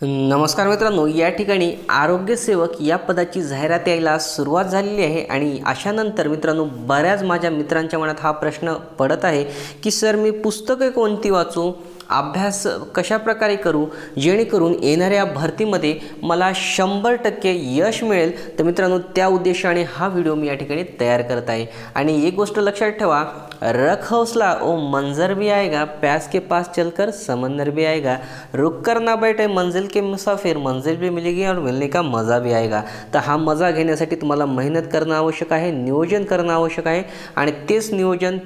नमस्कार मित्रांनो या ठिकाणी आरोग्यसेवक या पदाची जाहिरात यायला सुरुवात झालेली आहे आणि अशानंतर मित्रांनो बऱ्याच माझ्या मित्रांच्या मनात हा प्रश्न पडत आहे की सर मी पुस्तके कोणती वाचू? अभ्यास कशा प्रकारे करू? जेणेकरून येणाऱ्या भरतीमध्ये मला शंभर टक्के यश मिळेल. तर मित्रांनो त्या उद्देशाने हा व्हिडिओ मी या ठिकाणी तयार करत आहे. आणि एक गोष्ट लक्षात ठेवा रख हौसला ओ मंजर भी आएगा प्यास के पास चलकर समंदर भी आएगा. रुक कर ना बैठे मंजिल के मुसाफिर मंजिल भी मिलेगी और मिलने का मज़ा भी आएगा. तर हा मजा घेण्यासाठी तुम्हाला मेहनत करणं आवश्यक आहे नियोजन करणं आवश्यक आहे. आणि तेच नियोजन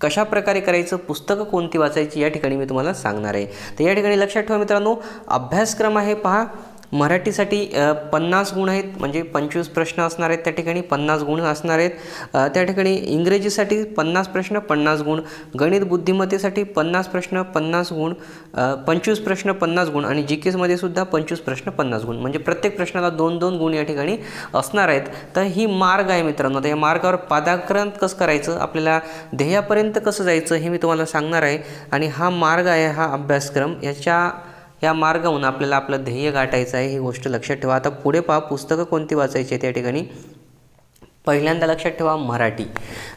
कशा प्रकारे करायचं पुस्तकं कोणती वाचायची या ठिकाणी मी तुम्हाला सांगणार आहे. तर या ठिकाणी लक्षात ठेवा मित्रांनो अभ्यासक्रम आहे पहा मराठीसाठी पन्नास गुण आहेत म्हणजे पंचवीस प्रश्न असणार आहेत त्या ठिकाणी पन्नास गुण असणार आहेत. त्या ठिकाणी इंग्रजीसाठी पन्नास प्रश्न पन्नास गुण. गणित बुद्धिमत्तेसाठी पन्नास प्रश्न पन्नास गुण. पंचवीस प्रश्न पन्नास गुण. आणि जी केसमध्ये सुद्धा पंचवीस प्रश्न पन्नास गुण. म्हणजे प्रत्येक प्रश्नाला दोन दोन गुण या ठिकाणी असणार आहेत. तर ही मार्ग आहे मित्रांनो. तर या मार्गावर पादाक्रांत कसं करायचं? आपल्याला ध्येयापर्यंत कसं जायचं हे मी तुम्हाला सांगणार आहे. आणि हा मार्ग आहे हा अभ्यासक्रम. याच्या या मार्गाहून आपल्याला आपलं ध्येय गाठायचं आहे ही गोष्ट लक्षात ठेवा. आता पुढे पहा पुस्तकं कोणती वाचायची आहेत या ठिकाणी? पहिल्यांदा लक्षात ठेवा मराठी.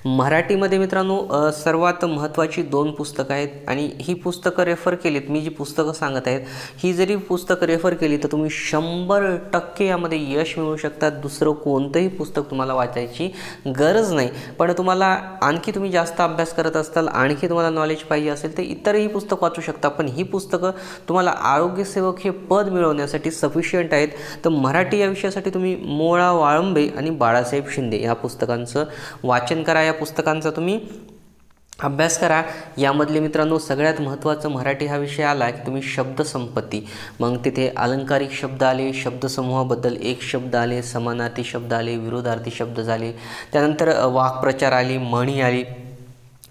मराठीमध्ये मित्रांनो सर्वात महत्त्वाची दोन पुस्तकं आहेत आणि ही पुस्तकं रेफर केलीत. मी जी पुस्तकं सांगत आहेत ही जरी पुस्तकं रेफर केली तर तुम्ही शंभर टक्के यामध्ये यश मिळू शकतात दुसरं कोणतंही पुस्तक तुम्हाला वाचायची गरज नाही. पण तुम्हाला आणखी तुम्ही जास्त अभ्यास करत असताल आणखी तुम्हाला नॉलेज पाहिजे असेल तर इतरही पुस्तक वाचू शकता. पण ही पुस्तकं तुम्हाला आरोग्यसेवक हे पद मिळवण्यासाठी सफिशियंट आहेत. तर मराठी या विषयासाठी तुम्ही मोळा वाळंबे आणि बाळासाहेब शिंदे या पुस्तकांचं वाचन करा या पुस्तकांचा तुम्ही अभ्यास करा. यामधले मित्रांनो सगळ्यात महत्त्वाचं मराठी हा विषय आला की तुम्ही शब्दसंपत्ती मग तिथे अलंकारिक शब्द आले शब्दसमूहाबद्दल एक शब्द आले समानार्थी शब्द आले विरोधार्थी शब्द झाले. त्यानंतर वाक्प्रचार आली म्हणी आली.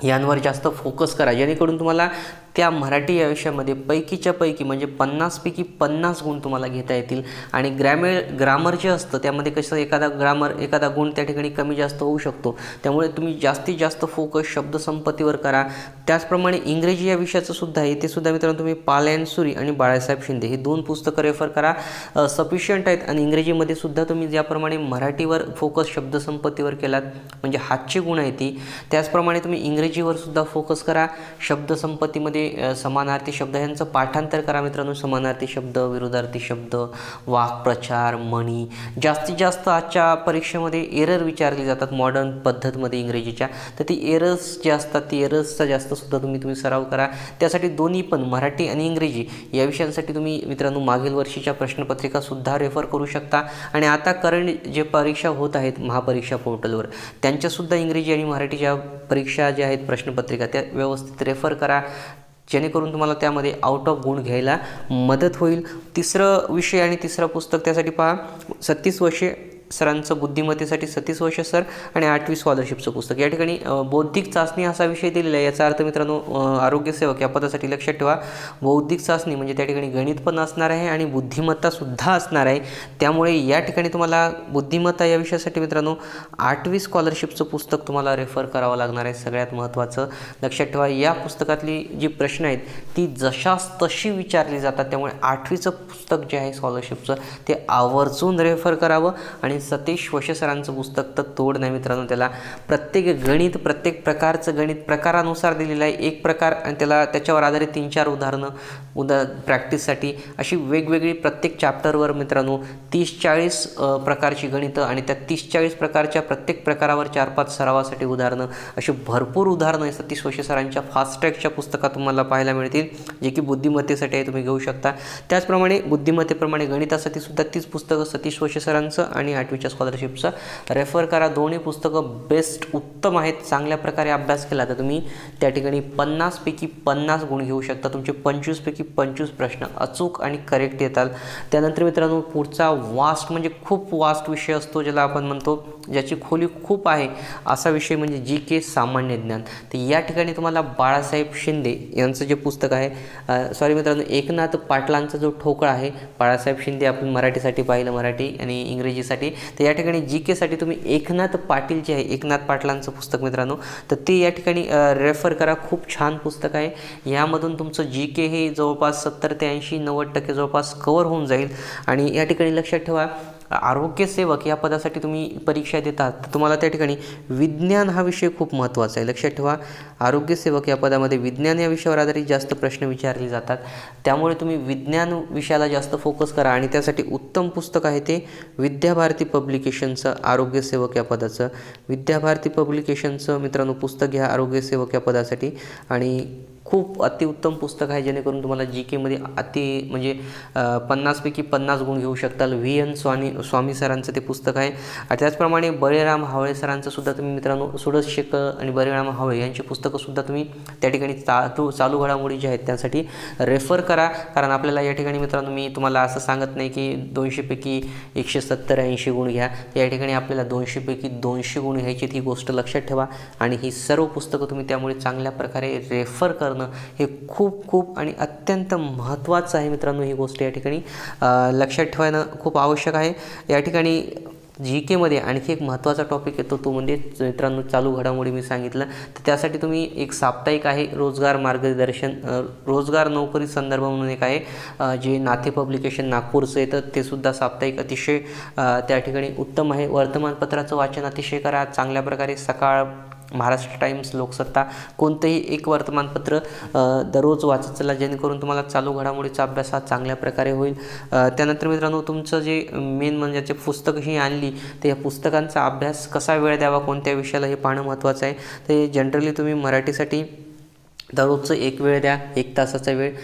यांवर जास्त फोकस करा. जेणेकरून तुम्हाला त्या मराठी या विषयामध्ये पैकीच्या पैकी म्हणजे पन्नासपैकी पन्नास गुण तुम्हाला घेता येतील. आणि ग्रॅमेर ग्रामर जे असतं त्यामध्ये कसं एखादा ग्रामर एखादा गुण त्या ठिकाणी कमी जास्त होऊ शकतो. त्यामुळे तुम्ही जास्तीत जास्त फोकस शब्दसंपत्तीवर करा. त्याचप्रमाणे इंग्रजी या विषयाचं सुद्धा आहे. ते सुद्धा मित्रांनो तुम्ही पालयन सुरी आणि बाळासाहेब शिंदे ही दोन पुस्तकं रेफर करा. सफिशियंट आहेत. आणि इंग्रजीमध्ये सुद्धा तुम्ही ज्याप्रमाणे मराठीवर फोकस शब्दसंपत्तीवर केलात म्हणजे हातची गुण आहे ती त्याचप्रमाणे तुम्ही इंग्रजीवर सुद्धा फोकस करा. शब्दसंपत्तीमध्ये समानार्थी शब्द यांचं पाठांतर करा मित्रांनो. समानार्थी शब्द विरोधार्थी शब्द वाक्प्रचार म्हणी. जास्तीत जास्त आजच्या परीक्षेमध्ये एरर विचारली जातात मॉडर्न पद्धतमध्ये इंग्रजीच्या. तर ती एरर्स जे असतात ती एरर्सचा जास्त सुद्धा तुम्ही तुम्ही सराव करा. त्यासाठी दोन्ही पण मराठी आणि इंग्रजी या विषयांसाठी तुम्ही मित्रांनो मागील वर्षीच्या प्रश्नपत्रिकासुद्धा रेफर करू शकता. आणि आता करंट जे परीक्षा होत आहेत महापरीक्षा पोर्टलवर त्यांच्यासुद्धा इंग्रजी आणि मराठीच्या परीक्षा ज्या आहेत प्रश्नपत्रिका त्या व्यवस्थित रेफर करा. जेणेकरून तुम्हाला त्यामध्ये आउट ऑफ गुण घ्यायला मदत होईल. तिसरं विषय आणि तिसरं पुस्तक त्यासाठी पहा. सत्तीस वर्षे सरांचं बुद्धिमत्तेसाठी सतीस वर्ष सर आणि आठवी स्कॉलरशिपचं पुस्तक. या ठिकाणी बौद्धिक चाचणी असा विषय दिलेला आहे. याचा अर्थ मित्रांनो आरोग्यसेवक या पदासाठी लक्षात ठेवा. बौद्धिक चाचणी म्हणजे त्या ठिकाणी गणित पण असणार आहे आणि बुद्धिमत्तासुद्धा असणार आहे. त्यामुळे या ठिकाणी तुम्हाला बुद्धिमत्ता या विषयासाठी मित्रांनो आठवी स्कॉलरशिपचं पुस्तक तुम्हाला रेफर करावं लागणार आहे. सगळ्यात महत्त्वाचं लक्षात ठेवा. या पुस्तकातली जी प्रश्न आहेत ती जशास तशी विचारली जातात. त्यामुळे आठवीचं पुस्तक जे आहे स्कॉलरशिपचं ते आवर्जून रेफर करावं आणि सतीश वशे सरांचं पुस्तक तर तोड नाही मित्रांनो त्याला. प्रत्येक गणित प्रत्येक प्रकारचं गणित प्रकारानुसार दिलेलं आहे. एक प्रकार आणि त्याला त्याच्यावर आधारित तीन चार उदाहरणं. उदा प्रॅक्टिससाठी अशी वेगवेगळी प्रत्येक चॅप्टरवर मित्रांनो तीस चाळीस प्रकारची गणितं आणि त्या तीस चाळीस प्रकारच्या प्रत्येक प्रकारावर चार पाच सरावासाठी उदाहरणं अशी भरपूर उदाहरणं आहेत सतीश वशे सरांच्या फास्ट्रॅकच्या पुस्तकात तुम्हाला पाहायला मिळतील जे की बुद्धिमत्तेसाठी आहे तुम्ही घेऊ शकता. त्याचप्रमाणे बुद्धिमत्तेप्रमाणे गणितासाठी सुद्धा तीच पुस्तकं सतीश वशे सरांचं आणि आठवीच्या स्कॉलरशिपचं रेफर करा दोन्ही पुस्तकं बेस्ट उत्तम आहेत चांगल्या प्रकारे अभ्यास केला तर तुम्ही त्या ठिकाणी पन्नासपैकी पन्नास गुण घेऊ शकता. तुमचे पंचवीसपैकी पंचवीस प्रश्न अचूक आणि करेक्ट येतात. त्यानंतर मित्रांनो पुढचा वास्ट म्हणजे खूप वास्ट विषय असतो ज्याला आपण म्हणतो ज्याची खोली खूप आहे. असा विषय म्हणजे जी के सामान्य ज्ञान. तर या ठिकाणी तुम्हाला बाळासाहेब शिंदे यांचं जे पुस्तक आहे सॉरी मित्रांनो एकनाथ पाटलांचा जो ठोकळा आहे बाळासाहेब शिंदे आपण मराठीसाठी पाहिलं मराठी आणि इंग्रजीसाठी. तर या ठिकाणी जी केसाठी तुम्ही एकनाथ पाटील जे आहे एकनाथ पाटलांचं पुस्तक मित्रांनो तर ते या ठिकाणी रेफर करा. खूप छान पुस्तक आहे. यामधून तुमचं जी के हे जो जवळपास सत्तर ते ऐंशी नव्वद टक्के जवळपास कवर होऊन जाईल. आणि या ठिकाणी लक्षात ठेवा आरोग्यसेवक या पदासाठी तुम्ही परीक्षा देतात. तर तुम्हाला त्या ठिकाणी विज्ञान हा विषय खूप महत्त्वाचा आहे. लक्षात ठेवा आरोग्यसेवक या पदामध्ये विज्ञान या विषयावर आधारित जास्त प्रश्न विचारले जातात. त्यामुळे तुम्ही विज्ञान विषयाला जास्त फोकस करा आणि त्यासाठी उत्तम पुस्तक आहे ते विद्याभारती पब्लिकेशनचं आरोग्यसेवक या पदाचं. विद्याभारती पब्लिकेशनचं मित्रांनो पुस्तक घ्या आरोग्यसेवक या पदासाठी. आणि खूप अतिउत्तम पुस्तक आहे जेणेकरून तुम्हाला जी केमध्ये अति म्हणजे पन्नासपैकी पन्नास गुण घेऊ शकताल. व्ही. एन. स्वामी स्वामी सरांचं ते पुस्तक आहे. त्याचप्रमाणे बळीराम हावळे सरांचं सुद्धा तुम्ही मित्रांनो सुडस शेखर आणि बळीराम हावळे यांची पुस्तकंसुद्धा तुम्ही त्या ठिकाणी चालू चालू घडामोडी ज्या आहेत त्यासाठी रेफर करा. कारण आपल्याला या ठिकाणी मित्रांनो मी तुम्हाला असं सांगत नाही की दोनशेपैकी एकशे सत्तर ऐंशी गुण घ्या. या ठिकाणी आपल्याला दोनशेपैकी दोनशे गुण घ्यायची ही गोष्ट लक्षात ठेवा. आणि ही सर्व पुस्तकं तुम्ही त्यामुळे चांगल्या प्रकारे रेफर करणं हे खूप खूप आणि अत्यंत महत्त्वाचं आहे मित्रांनो ही गोष्ट या ठिकाणी. लक्षात ठेवायला खूप आवश्यक आहे. या ठिकाणी जी केमध्ये आणखी एक महत्त्वाचा टॉपिक येतो तो म्हणजे मित्रांनो चालू घडामोडी मी सांगितलं. तर त्यासाठी तुम्ही एक साप्ताहिक आहे रोजगार मार्गदर्शन रोजगार नोकरी संदर्भ म्हणून एक आहे. जे नाथे पब्लिकेशन नागपूरचं येतं ते सुद्धा साप्ताहिक अतिशय त्या ठिकाणी उत्तम आहे. वर्तमानपत्राचं वाचन अतिशय करा चांगल्या प्रकारे सकाळ महाराष्ट्र टाइम्स लोकसत्ता कोणतंही एक वर्तमानपत्र दररोज वाचत चला जेणेकरून तुम्हाला चालू घडामोडीचा अभ्यास हा चांगल्या प्रकारे होईल. त्यानंतर मित्रांनो तुमचं जे मेन म्हणजे पुस्तक ही आणली तर या पुस्तकांचा अभ्यास कसा वेळ द्यावा कोणत्या विषयाला हे पाहणं महत्त्वाचं आहे ते जनरली तुम्ही मराठीसाठी दररोजचं एक वेळ द्या एक तासाचा वेळ.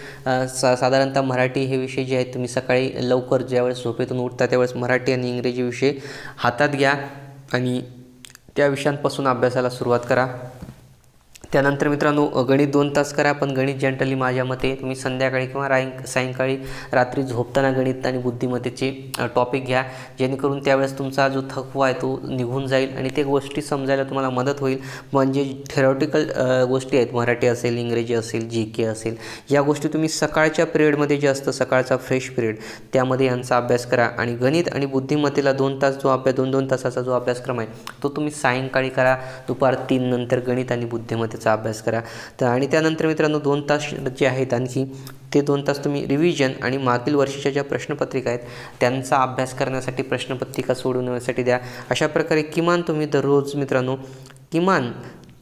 सा साधारणतः मराठी हे विषय जे आहेत तुम्ही सकाळी लवकर ज्यावेळेस झोपेतून उठता त्यावेळेस मराठी आणि इंग्रजी विषय हातात घ्या आणि त्या विषयांपासून अभ्यासाला सुरुवात करा. त्यानंतर मित्रांनो गणित दोन तास करा पण गणित जनरली माझ्या मते तुम्ही संध्याकाळी किंवा राय सायंकाळी रात्री झोपताना गणित आणि बुद्धिमत्तेचे टॉपिक घ्या. जेणेकरून त्यावेळेस तुमचा जो थकवा आहे तो निघून जाईल आणि ते गोष्टी समजायला तुम्हाला मदत होईल. म्हणजे थेरॉटिकल गोष्टी आहेत. मराठी असेल इंग्रजी असेल जी के असेल या गोष्टी तुम्ही सकाळच्या पिरियडमध्ये जे असतं सकाळचा फ्रेश पिरियड त्यामध्ये यांचा अभ्यास करा. आणि गणित आणि बुद्धिमत्तेला दोन तास जो अभ्यास दोन दोन तासाचा जो अभ्यासक्रम आहे तो तुम्ही सायंकाळी करा. दुपार तीन नंतर गणित आणि बुद्धिमत्ते त्याचा अभ्यास करा. तर आणि त्यानंतर मित्रांनो दोन तास जे आहेत आणखी ते दोन तास तुम्ही रिव्हिजन आणि मागील वर्षाच्या ज्या प्रश्नपत्रिका आहेत त्यांचा अभ्यास करण्यासाठी प्रश्नपत्रिका सोडवण्यासाठी द्या. अशा प्रकारे किमान तुम्ही दररोज मित्रांनो किमान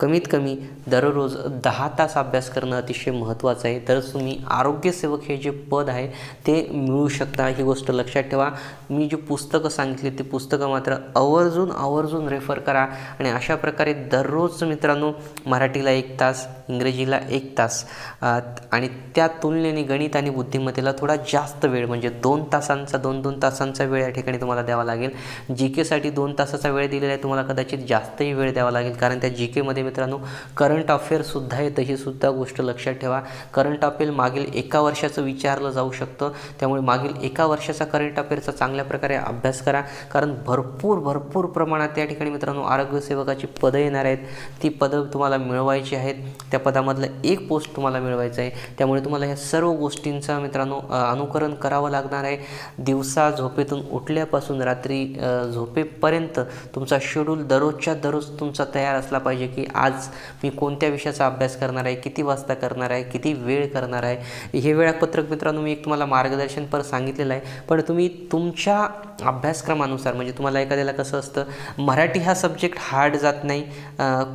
कमीत कमी दररोज दहा तास अभ्यास करणं अतिशय महत्त्वाचं आहे. तरच तुम्ही आरोग्यसेवक हे जे पद आहे ते मिळू शकता. ही गोष्ट लक्षात ठेवा. मी जी पुस्तकं सांगितली ते पुस्तकं मात्र आवर्जून आवर्जून रेफर करा. आणि अशा प्रकारे दररोज मित्रांनो मराठीला एक तास इंग्रजीला एक तास आणि त्या तुलनेने गणित आणि बुद्धिमत्तेला थोडा जास्त वेळ म्हणजे दोन तासांचा दोन दोन तासांचा वेळ या ठिकाणी तुम्हाला द्यावा लागेल. जी केसाठी दोन तासाचा वेळ दिलेला आहे तुम्हाला कदाचित जास्तही वेळ द्यावा लागेल कारण त्या जी केमध्ये मित्रांनो करंट अफेअरसुद्धा आहे तशी सुद्धा गोष्ट लक्षात ठेवा. करंट अफेअर मागील एका वर्षाचं विचारलं जाऊ शकतं त्यामुळे मागील एका वर्षाचा करंट अफेअरचा चांगल्या प्रकारे अभ्यास करा कारण भरपूर भरपूर प्रमाणात त्या ठिकाणी मित्रांनो आरोग्यसेवकाची पदं येणार आहेत. ती पदं तुम्हाला मिळवायची आहेत. त्या पदामधलं एक पोस्ट तुम्हाला मिळवायचं आहे. त्यामुळे तुम्हाला ह्या सर्व गोष्टींचा मित्रांनो अनुकरण करावं लागणार आहे. दिवसा झोपेतून उठल्यापासून रात्री झोपेपर्यंत तुमचा शेड्यूल दररोजच्या दररोज तुमचा तयार असला पाहिजे की आज मी कोणत्या विषयाचा अभ्यास करणार आहे किती वाजता करणार आहे किती वेळ करणार आहे. हे वेळापत्रक मित्रांनो मी एक तुम्हाला मार्गदर्शनपर सांगितलेलं आहे. पण तुम्ही तुमच्या अभ्यासक्रमानुसार म्हणजे तुम्हाला एखाद्याला कसं असतं मराठी हा सब्जेक्ट हार्ड जात नाही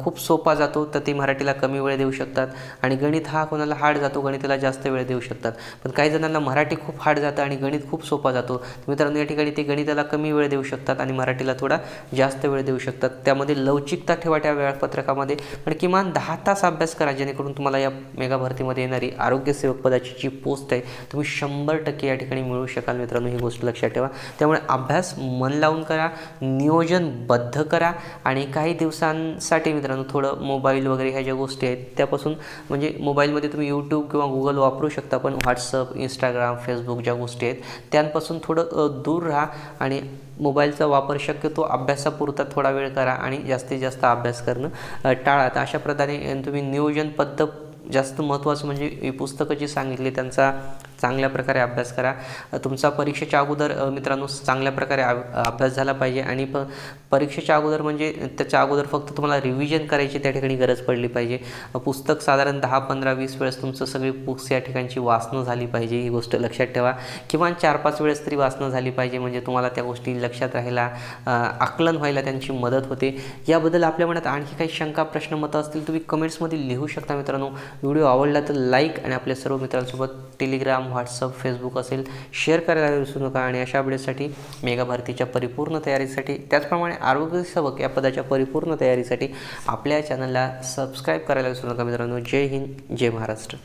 खूप सोपा जातो तर ते मराठीला कमी वेळ देऊ शकतात. आणि गणित हा कोणाला हार्ड जातो गणिताला जास्त वेळ देऊ शकतात. पण काही जणांना मराठी खूप हार्ड जातं आणि गणित खूप सोपा जातो. मित्रांनो या ठिकाणी ते गणिताला कमी वेळ देऊ शकतात आणि मराठीला थोडा जास्त वेळ देऊ शकतात. त्यामध्ये लवचिकता ठेवा त्या वेळापत्रकामध्ये. पण किमान दहा तास अभ्यास करा जेणेकरून तुम्हाला या मेगा भरतीमध्ये येणारी आरोग्यसेवक पदाची जी पोस्ट आहे तुम्ही शंभर टक्के या ठिकाणी मिळू शकाल. मित्रांनो ही गोष्ट लक्षात ठेवा. त्यामुळे अभ्यास मन लावून करा नियोजनबद्ध करा आणि काही दिवसांसाठी मित्रांनो थोडं मोबाईल वगैरे ह्या ज्या गोष्टी आहेत त्यापासून म्हणजे मोबाईलमध्ये तुम्ही यूट्यूब किंवा गुगल वापरू शकता पण व्हॉट्सअप इंस्टाग्राम फेसबुक ज्या गोष्टी आहेत त्यांपासून थोडं दूर राहा आणि मोबाईलचा वापर शक्यतो अभ्यासापुरता थोडा वेळ करा आणि जास्तीत जास्त अभ्यास करणं टाळा. तर अशा प्रकारे तुम्ही नियोजनबद्ध जास्त महत्त्वाचं म्हणजे पुस्तकं जी सांगितली त्यांचा चांगल्या प्रकारे अभ्यास करा. तुमचा परीक्षेच्या अगोदर मित्रांनो चांगल्या प्रकारे अभ्यास झाला पाहिजे आणि प परीक्षेच्या अगोदर म्हणजे त्याच्या अगोदर फक्त तुम्हाला रिव्हिजन करायची त्या ठिकाणी गरज पडली पाहिजे. पुस्तक साधारण दहा पंधरा वीस वेळेस तुमचं सगळी बुक्स या ठिकाणची वाचणं झाली पाहिजे ही गोष्ट लक्षात ठेवा. किमान चार पाच वेळेस तरी वाचणं झाली पाहिजे म्हणजे तुम्हाला त्या गोष्टी लक्षात राहायला आकलन व्हायला त्यांची मदत होते. याबद्दल आपल्या मनात आणखी काही शंका प्रश्न मतं असतील तुम्ही कमेंट्समध्ये लिहू शकता मित्रांनो. व्हिडिओ आवडला तर लाईक आणि आपल्या सर्व मित्रांसोबत टेलिग्राम व्हॉट्सअप फेसबुक असेल शेअर करायला विसरू नका आणि अशा अपडेटसाठी मेगा भारतीच्या परिपूर्ण तयारीसाठी त्याचप्रमाणे आरोग्य सेवक या पदाच्या परिपूर्ण तयारीसाठी आपल्या चॅनलला सबस्क्राईब करायला विसरू नका मित्रांनो. जय हिंद जय महाराष्ट्र.